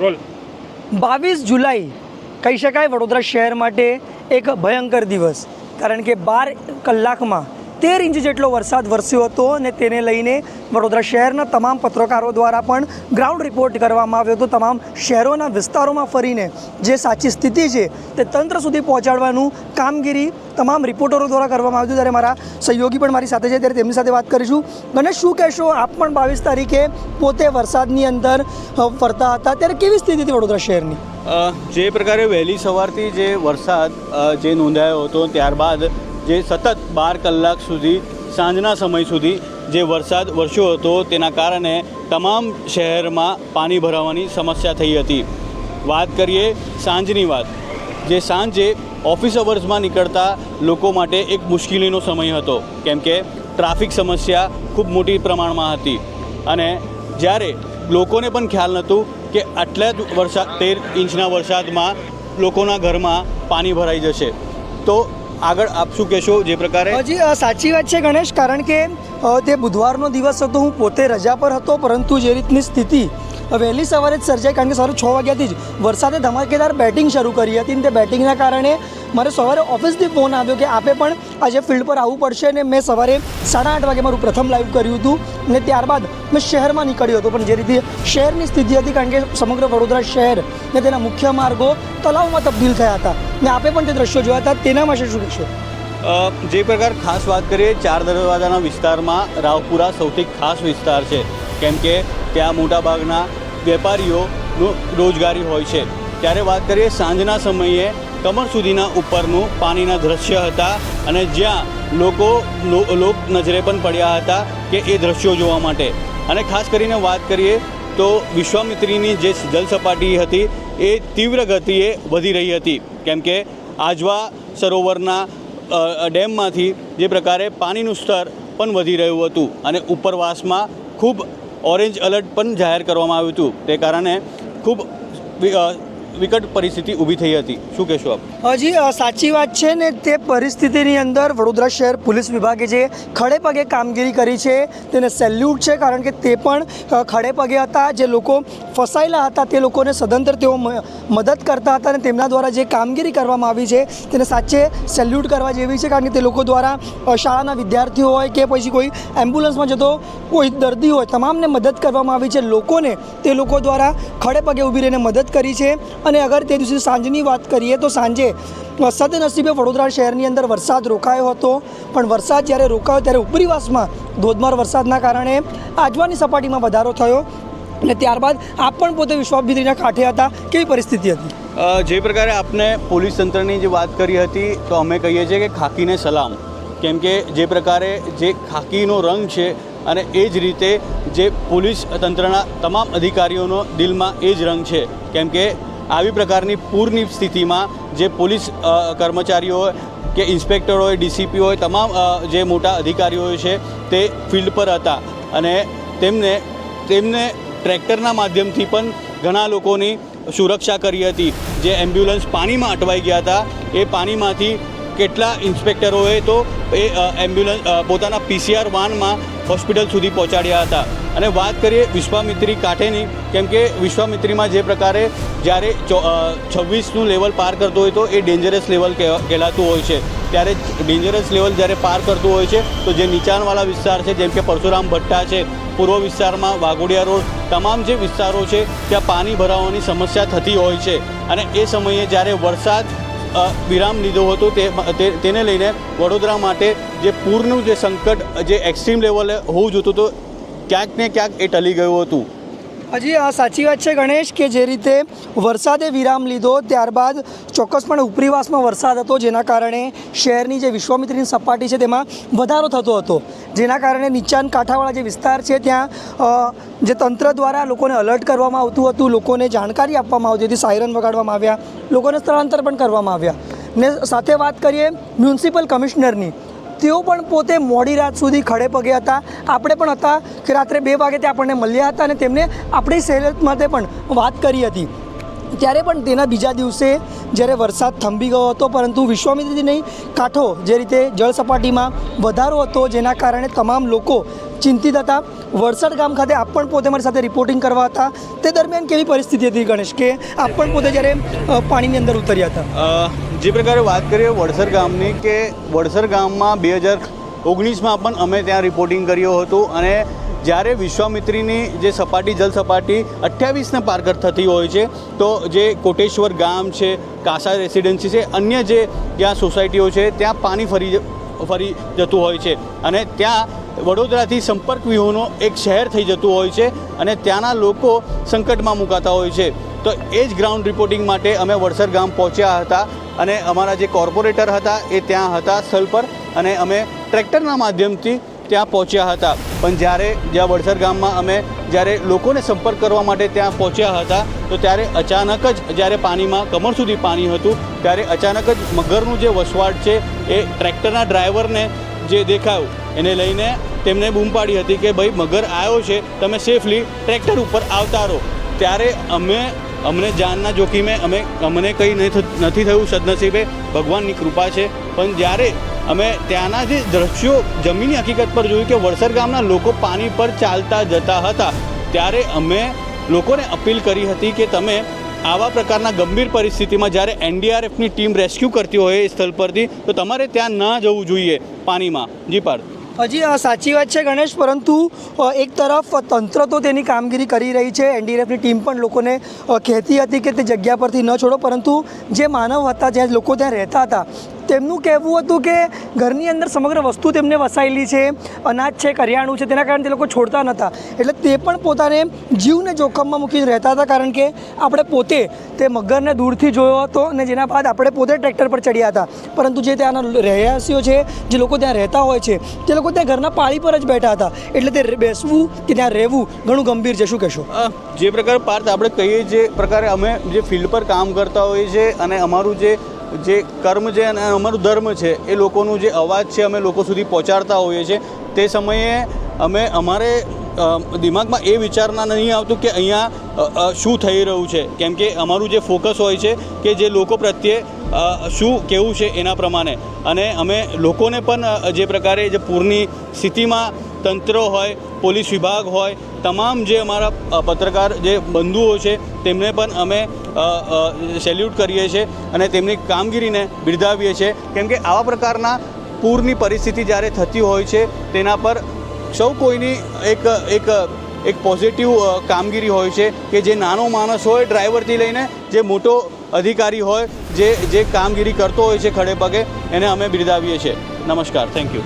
Role. બાવીસ જુલાઈ કહી શકાય વડોદરા શહેર માટે એક ભયંકર દિવસ, કારણ કે બાર કલાકમાં તેર ઇંચ જેટલો વરસાદ વરસ્યો હતો અને તેને લઈને વડોદરા શહેરના તમામ પત્રકારો દ્વારા પણ ગ્રાઉન્ડ રિપોર્ટ કરવામાં આવ્યો હતો. તમામ શહેરોના વિસ્તારોમાં ફરીને જે સાચી સ્થિતિ છે તે તંત્ર સુધી પહોંચાડવાનું કામગીરી તમામ રિપોર્ટરો દ્વારા કરવામાં આવ્યું ત્યારે મારા સહયોગી પણ મારી સાથે છે. ત્યારે તેમની સાથે વાત કરીશું. ગણેશ શું કહેશો? આપ પણ બાવીસ તારીખે પોતે વરસાદની અંદર ફરતા હતા. ત્યારે કેવી સ્થિતિ હતી વડોદરા શહેરની? જે પ્રકારે વહેલી સવારથી જે વરસાદ જે નોંધાયો હતો ત્યારબાદ જે સતત બાર કલાક સુધી, સાંજના સમય સુધી જે વરસાદ વરસ્યો હતો, તેના કારણે તમામ શહેરમાં પાણી ભરાવાની સમસ્યા થઈ હતી. વાત કરીએ સાંજની વાત. જે સાંજે ઓફિસ અવર્સમાં નીકળતા લોકો માટે એક મુશ્કેલીનો સમય હતો, કેમ કે ટ્રાફિક સમસ્યા ખૂબ મોટી પ્રમાણમાં હતી. અને જ્યારે લોકોને પણ ખ્યાલ નહોતું કે આટલા જ વરસાદ તેર ઇંચના વરસાદમાં લોકોના ઘરમાં પાણી ભરાઈ જશે. તો આગળ આપ શું કહેશો જે પ્રકારે? હજી સાચી વાત છે ગણેશ, કારણ કે તે બુધવારનો દિવસ હતો, હું પોતે રજા પર હતો, પરંતુ જે રીતની સ્થિતિ વહેલી સવારે જ સર્જાઈ, કારણ કે સવારે છ વાગ્યાથી જ વરસાદે ધમાકેદાર બેટિંગ શરૂ કરી હતી અને તે બેટિંગના કારણે મારે સવારે ઓફિસથી ફોન આવ્યો કે આપે પણ આજે ફિલ્ડ પર આવવું પડશે અને મેં સવારે સાડા આઠ વાગે મારું પ્રથમ લાઈવ કર્યું હતું અને ત્યારબાદ મેં શહેરમાં નીકળ્યો હતો, પણ જે રીતે શહેરની સ્થિતિ હતી, કારણ કે સમગ્ર વડોદરા શહેર ને તેના મુખ્ય માર્ગો તલાવમાં તબદીલ થયા હતા. ને આપે પણ તે દ્રશ્યો જોયા હતા, તેના માટે શું કહેશો જે પ્રકાર ખાસ વાત કરીએ, ચાર દરવાજાના વિસ્તારમાં રાવપુરા સૌથી ખાસ વિસ્તાર છે. કેમ કે ત્યાં મોટાભાગના વેપારીઓનું રોજગારી હોય છે. ત્યારે વાત કરીએ, સાંજના સમયે કમર સુધીના ઉપરનું પાણીના દ્રશ્ય હતા અને જ્યાં લોકો લોક નજરે પણ પડ્યા હતા કે એ દ્રશ્યો જોવા માટે. અને ખાસ કરીને વાત કરીએ તો વિશ્વામિત્રીની જે જલસપાટી હતી, એ તીવ્ર ગતિએ વધી રહી હતી. કેમ કે આજવા સરોવરના ડેમમાંથી જે પ્રકારે પાણીનું સ્તર પણ વધી રહ્યું હતું અને ઉપરવાસમાં ખૂબ ઓરેન્જ એલર્ટ પણ જાહેર કરવામાં આવ્યું હતું. તે કારણે ખૂબ વિકટ પરિસ્થિતિ ઊભી થઈ હતી. શું કહેશો આપ? હજી સાચી વાત છે ને, તે પરિસ્થિતિની અંદર વડોદરા શહેર પોલીસ વિભાગે જે ખડે પગે કામગીરી કરી છે, તેને સેલ્યુટ છે, કારણ કે તે પણ ખડે પગે હતા. જે લોકો ફસાયેલા હતા, તે લોકોને સદંતર તેઓ મદદ કરતા હતા અને તેમના દ્વારા જે કામગીરી કરવામાં આવી છે, તેને સાચે સેલ્યુટ કરવા જેવી છે, કારણ કે તે લોકો દ્વારા શાળાના વિદ્યાર્થીઓ હોય કે પછી કોઈ એમ્બ્યુલન્સમાં જતો કોઈ દર્દી હોય, તમામને મદદ કરવામાં આવી છે. લોકોને તે લોકો દ્વારા ખડે પગે ઊભી રહીને મદદ કરી છે. અને અગર તે દિવસે સાંજની વાત કરીએ તો સાંજે સદનસીબે વડોદરા શહેરની અંદર વરસાદ રોકાયો હતો. પણ વરસાદ જ્યારે રોકાયો ત્યારે ઉપરીવાસમાં ધોધમાર વરસાદના કારણે આજવાની સપાટીમાં વધારો થયો અને ત્યારબાદ આપ પણ પોતે વિશ્વામિત્રીના કાંઠે હતા. કેવી પરિસ્થિતિ હતી? જે પ્રકારે આપને પોલીસ તંત્રની જે વાત કરી હતી તો અમે કહીએ છીએ કે ખાકીને સલામ. કેમ કે જે પ્રકારે જે ખાકીનો રંગ છે અને એ જ રીતે જે પોલીસ તંત્રના તમામ અધિકારીઓનો દિલમાં એ જ રંગ છે. કેમ કે આવી પ્રકારની પૂરની સ્થિતિમાં જે પોલીસ કર્મચારીઓ કે ઇન્સ્પેક્ટર હોય, ડીસીપી હોય, તમામ જે મોટા અધિકારીઓ છે, તે ફિલ્ડ પર હતા. અને તેમને તેમને ટ્રેક્ટરના માધ્યમથી પણ ઘણા લોકોની સુરક્ષા કરી હતી. જે એમ્બ્યુલન્સ પાણીમાં અટવાઈ ગયા હતા, એ પાણીમાંથી કેટલા ઇન્સ્પેક્ટરોએ તો એ એમ્બ્યુલન્સ પોતાના પીસીઆર વાનમાં હોસ્પિટલ સુધી પહોંચાડ્યા હતા. અને વાત કરીએ વિશ્વામિત્રી કાંઠેની, કેમ કે વિશ્વામિત્રીમાં જે પ્રકારે જ્યારે છવ્વીસનું લેવલ પાર કરતો હોય તો એ ડેન્જરસ લેવલ કહેલાતું હોય છે. ત્યારે ડેન્જરસ લેવલ જ્યારે પાર કરતું હોય છે, તો જે નીચાણવાળા વિસ્તાર છે, જેમ કે પરશુરામ ભટ્ટા છે, પૂર્વ વિસ્તારમાં વાઘોડિયા રોડ, તમામ જે વિસ્તારો છે, ત્યાં પાણી ભરાવાની સમસ્યા થતી હોય છે. અને એ સમયે જ્યારે વરસાદ વિરામ લીધો હતો તે તેને લઈને વડોદરા માટે જે પૂરનું જે સંકટ, જે એક્સ્ટ્રીમ લેવલે હોવું જોતું હતું ક્યાંક ને ક્યાંક એ ટલી ગયું હતું. હજી આ સાચી વાત છે ગણેશ કે જે રીતે વરસાદે વિરામ લીધો, ત્યારબાદ ચોક્કસપણે ઉપરીવાસમાં વરસાદ હતો જેના કારણે શહેરની જે વિશ્વામિત્રીની સપાટી છે તેમાં વધારો થતો હતો. જેના કારણે નીચાન કાંઠાવાળા જે વિસ્તાર છે ત્યાં જે તંત્ર દ્વારા લોકોને અલર્ટ કરવામાં આવતું હતું, લોકોને જાણકારી આપવામાં આવતી હતી સાયરન વગાડવામાં આવ્યા, લોકોને સ્થળાંતર પણ કરવામાં આવ્યા. ને સાથે વાત કરીએ મ્યુનિસિપલ કમિશનરની તેઓ પણ પોતે મોડી રાત સુધી ખડે પગે હતા. આપણે પણ હતા કે રાત્રે બે વાગે તે આપણને મળ્યા હતા અને તેમને આપણી સહેલત માટે પણ વાત કરી હતી. ત્યારે પણ તેના બીજા દિવસે જ્યારે વરસાદ થંભી ગયો હતો, પરંતુ વિશ્વામિત્રીથી નહીં, કાંઠો જે રીતે જળ સપાટીમાં વધારો હતો, જેના કારણે તમામ લોકો ચિંતિત હતા. વરસાડ ગામ ખાતે આપ પણ પોતે મારી સાથે રિપોર્ટિંગ કરવા હતા. તે દરમિયાન કેવી પરિસ્થિતિ હતી ગણેશ, કે આપ પણ પોતે જ્યારે પાણીની અંદર ઉતર્યા હતા? જે પ્રકારે વાત કરીએ વડસર ગામની, કે વડસર ગામમાં બે હજાર ઓગણીસમાં પણ અમે ત્યાં રિપોર્ટિંગ કર્યું હતું અને જ્યારે વિશ્વામિત્રીની જે સપાટી, જલ સપાટી અઠ્યાવીસને પાર થતી હોય છે, તો જે કોટેશ્વર ગામ છે, કાસા રેસિડેન્સી છે, અન્ય જે ત્યાં સોસાયટીઓ છે, ત્યાં પાણી ફરી ફરી જતું હોય છે. અને ત્યાં વડોદરાથી સંપર્ક વ્યૂહનો એક શહેર થઈ જતું હોય છે અને ત્યાંના લોકો સંકટમાં મુકાતા હોય છે. તો એ જ ગ્રાઉન્ડ રિપોર્ટિંગ માટે અમે વડસર ગામ પહોંચ્યા હતા અને અમારા જે કોર્પોરેટર હતા એ ત્યાં હતા સ્થળ પર અને અમે ટ્રેક્ટરના માધ્યમથી ત્યાં પહોંચ્યા હતા. પણ જ્યારે જ્યાં વડસર ગામમાં અમે જ્યારે લોકોને સંપર્ક કરવા માટે ત્યાં પહોંચ્યા હતા, તો ત્યારે અચાનક જ જ્યારે પાણીમાં કમર સુધી પાણી હતું, ત્યારે અચાનક જ મગરનું જે વસવાટ છે એ ટ્રેક્ટરના ડ્રાઈવરને જે દેખાયું, એને લઈને તેમને બૂમ પાડી હતી કે ભાઈ, મગર આવ્યો છે, તમે સેફલી ટ્રેક્ટર ઉપર આવતા રહો. ત્યારે અમે, અમને જાનના જોખીમે અમે, અમને કંઈ નથી થયું સદનસીબે. ભગવાનની કૃપા છે. પણ જ્યારે અમે ત્યાંના જે દ્રશ્યો જમીની હકીકત પર જોયું કે વડસર ગામના લોકો પાણી પર ચાલતા જતા હતા. ત્યારે અમે લોકોને અપીલ કરી હતી કે તમે આવા પ્રકારના ગંભીર પરિસ્થિતિમાં જ્યારે એનડીઆરએફની ટીમ રેસ્ક્યુ કરતી હોય એ સ્થળ પરથી, તો તમારે ત્યાં ન જવું જોઈએ પાણીમાં. જી પાર્થ. હજી સાચી વાત છે ગણેશ, પરંતુ એક તરફ તંત્ર તો તેની કામગીરી કરી રહી છે. એનડીઆરએફની ટીમ પણ લોકોને કહેતી હતી કે તે જગ્યા પરથી ન છોડો, પરંતુ જે માનવ હતા, જ્યાં લોકો ત્યાં રહેતા હતા તેમનું કહેવું હતું કે ઘરની અંદર સમગ્ર વસ્તુ તેમને વસાયેલી છે, અનાજ છે, કરિયાણું છે, તેના કારણે તે લોકો છોડતા નહોતા. એટલે તે પણ પોતાને જીવને જોખમમાં મૂકીને રહેતા હતા, કારણ કે આપણે પોતે તે મગરને દૂરથી જોયો હતો અને જેના બાદ આપણે પોતે ટ્રેક્ટર પર ચડ્યા હતા. પરંતુ જે ત્યાંના રહેવાસીઓ છે, જે લોકો ત્યાં રહેતા હોય છે, તે લોકો ત્યાં ઘરના પાળી પર જ બેઠા હતા. એટલે તે બેસવું કે ત્યાં રહેવું ઘણું ગંભીર છે. શું કહેશો? જે પ્રકાર પાર્થ આપણે કહીએ જે પ્રકારે અમે જે ફિલ્ડ પર કામ કરતા હોઈએ છીએ અને અમારું જે જે કર્મ છે અને અમારું ધર્મ છે, એ લોકોનું જે અવાજ છે અમે લોકો સુધી પહોંચાડતા હોઈએ છીએ. તે સમયે અમે અમારે દિમાગમાં એ વિચારના નહીં આવતું કે અહીંયા શું થઈ રહ્યું છે. કેમ કે અમારું જે ફોકસ હોય છે કે જે લોકો પ્રત્યે શું કેવું છે એના પ્રમાણે. અને અમે લોકોને પણ જે પ્રકારે જે પૂરની સ્થિતિમાં તંત્ર હોય, પોલીસ વિભાગ હોય, તમામ જે અમારા પત્રકાર જે બંધુઓ છે, તેમને પણ અમે સેલ્યુટ કરીએ છીએ અને તેમની કામગીરીને બિરદાવીએ છીએ. કેમ કે આવા પ્રકારના પૂરની પરિસ્થિતિ જ્યારે થતી હોય છે, તેના પર સૌ કોઈની એક એક એક પોઝિટિવ કામગીરી હોય છે કે જે નાનો માણસ હોય ડ્રાઈવરથી લઈને જે મોટો અધિકારી હોય, જે જે કામગીરી કરતો હોય છે ખડે પગે, એને અમે બિરદાવીએ છીએ. નમસ્કાર. Thank you